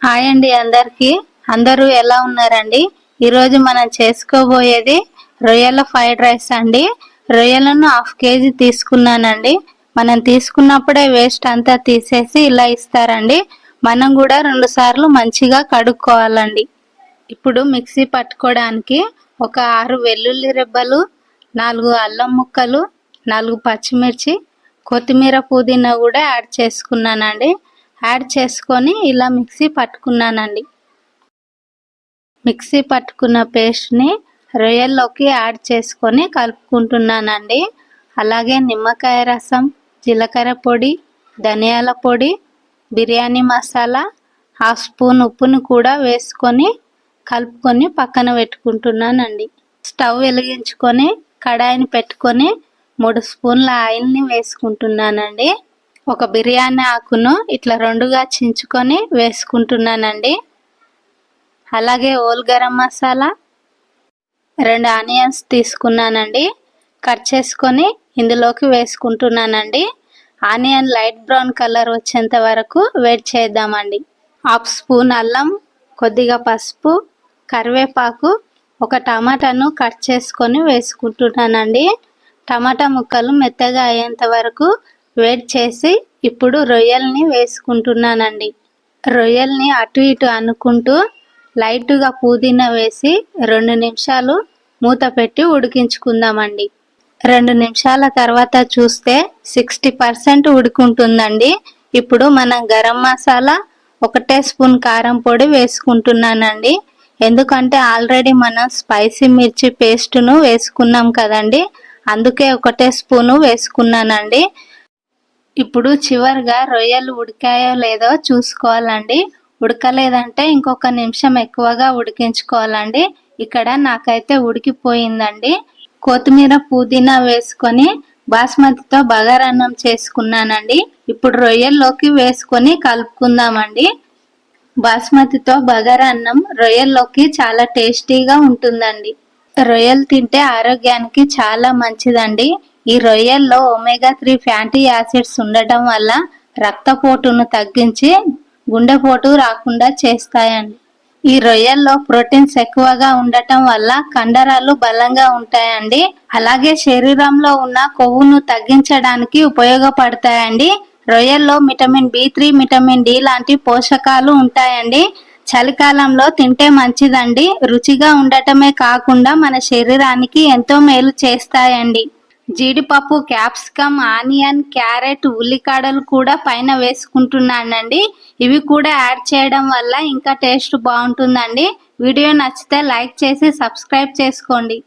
Hi అండి అందరికి. అందరూ ఎలా ఉన్నారండి? ఈరోజు మనం చేసుకోబోయేది రొయ్యల ఫ్రైడ్ రైస్ అండి. రొయ్యలను హాఫ్ కేజీ తీసుకున్నానండి. మనం తీసుకున్నప్పుడే వేస్ట్ అంతా తీసేసి ఇలా ఇస్తారండి. మనం కూడా రెండు సార్లు మంచిగా కడుక్కోవాలండి. ఇప్పుడు మిక్సీ పట్టుకోవడానికి ఒక ఆరు వెల్లుల్లి రెబ్బలు నాలుగు అల్లం ముక్కలు నాలుగు పచ్చిమిర్చి కొత్తిమీర పుదీనా కూడా యాడ్ చేసుకున్నానండి. యాడ్ చేసుకొని ఇలా మిక్సీ పట్టుకున్నానండి. మిక్సీ పట్టుకున్న పేస్ట్ని రొయ్యల్లోకి యాడ్ చేసుకొని కలుపుకుంటున్నానండి. అలాగే నిమ్మకాయ రసం జీలకర్ర పొడి ధనియాల పొడి బిర్యానీ మసాలా హాఫ్ స్పూన్ ఉప్పును కూడా వేసుకొని కలుపుకొని పక్కన పెట్టుకుంటున్నానండి. స్టవ్ వెలిగించుకొని కడాయిని పెట్టుకొని మూడు స్పూన్ల ఆయిల్ని వేసుకుంటున్నానండి. ఒక బిర్యానీ ఆకును ఇట్లా రెండుగా చించుకొని వేసుకుంటున్నానండి. అలాగే ఓల్ గరం మసాలా రెండు ఆనియన్స్ తీసుకున్నానండి. కట్ చేసుకొని ఇందులోకి వేసుకుంటున్నానండి. ఆనియన్ లైట్ బ్రౌన్ కలర్ వచ్చేంత వరకు వెయిట్ చేద్దామండి. హాఫ్ స్పూన్ అల్లం కొద్దిగా పసుపు కరివేపాకు ఒక టమాటాను కట్ చేసుకొని వేసుకుంటున్నానండి. టమాటా ముక్కలు మెత్తగా అయ్యేంత వరకు వేడి చేసి ఇప్పుడు రొయ్యల్ని వేసుకుంటున్నానండి. రొయ్యల్ని అటు ఇటు అనుకుంటూ లైట్గా పుదీనా వేసి రెండు నిమిషాలు మూత పెట్టి ఉడికించుకుందామండి. రెండు నిమిషాల తర్వాత చూస్తే సిక్స్టీ పర్సెంట్ ఉడుకుంటుందండి. ఇప్పుడు మనం గరం మసాలా ఒకటే స్పూన్ కారం పొడి వేసుకుంటున్నానండి. ఎందుకంటే ఆల్రెడీ మనం స్పైసీ మిర్చి పేస్ట్ను వేసుకున్నాం కదండి. అందుకే ఒకటే స్పూను వేసుకున్నానండి. ఇప్పుడు చివరిగా రొయ్యలు ఉడికాయో లేదో చూసుకోవాలండి. ఉడకలేదంటే ఇంకొక నిమిషం ఎక్కువగా ఉడికించుకోవాలండి. ఇక్కడ నాకైతే ఉడికిపోయిందండి. కొత్తిమీర పుదీనా వేసుకొని బాస్మతితో బగారన్నం చేసుకున్నానండి. ఇప్పుడు రొయ్యల్లోకి వేసుకొని కలుపుకుందామండి. బాస్మతితో బగారా అన్నం రొయ్యల్లోకి చాలా టేస్టీగా ఉంటుందండి. రొయ్యలు తింటే ఆరోగ్యానికి చాలా మంచిదండి. ఈ రొయ్యల్లో ఒమేగా త్రీ ఫ్యాటీ యాసిడ్స్ ఉండటం వల్ల రక్తపోటును తగ్గించి గుండెపోటు రాకుండా చేస్తాయండి. ఈ రొయ్యల్లో ప్రోటీన్స్ ఎక్కువగా ఉండటం వల్ల కండరాలు బలంగా ఉంటాయండి. అలాగే శరీరంలో ఉన్న కొవ్వును తగ్గించడానికి ఉపయోగపడతాయండి. రొయ్యల్లో vitamin B three vitamin D లాంటి పోషకాలు ఉంటాయండి. చలికాలంలో తింటే మంచిదండి. రుచిగా ఉండటమే కాకుండా మన శరీరానికి ఎంతో మేలు చేస్తాయండి. జీడిపప్పు క్యాప్సికమ్ ఆనియన్ క్యారెట్ ఉల్లికాడలు కూడా పైన వేసుకుంటున్నానండి. ఇవి కూడా యాడ్ చేయడం వల్ల ఇంకా టేస్ట్ బాగుంటుందండి. వీడియో నచ్చితే లైక్ చేసి సబ్స్క్రైబ్ చేసుకోండి.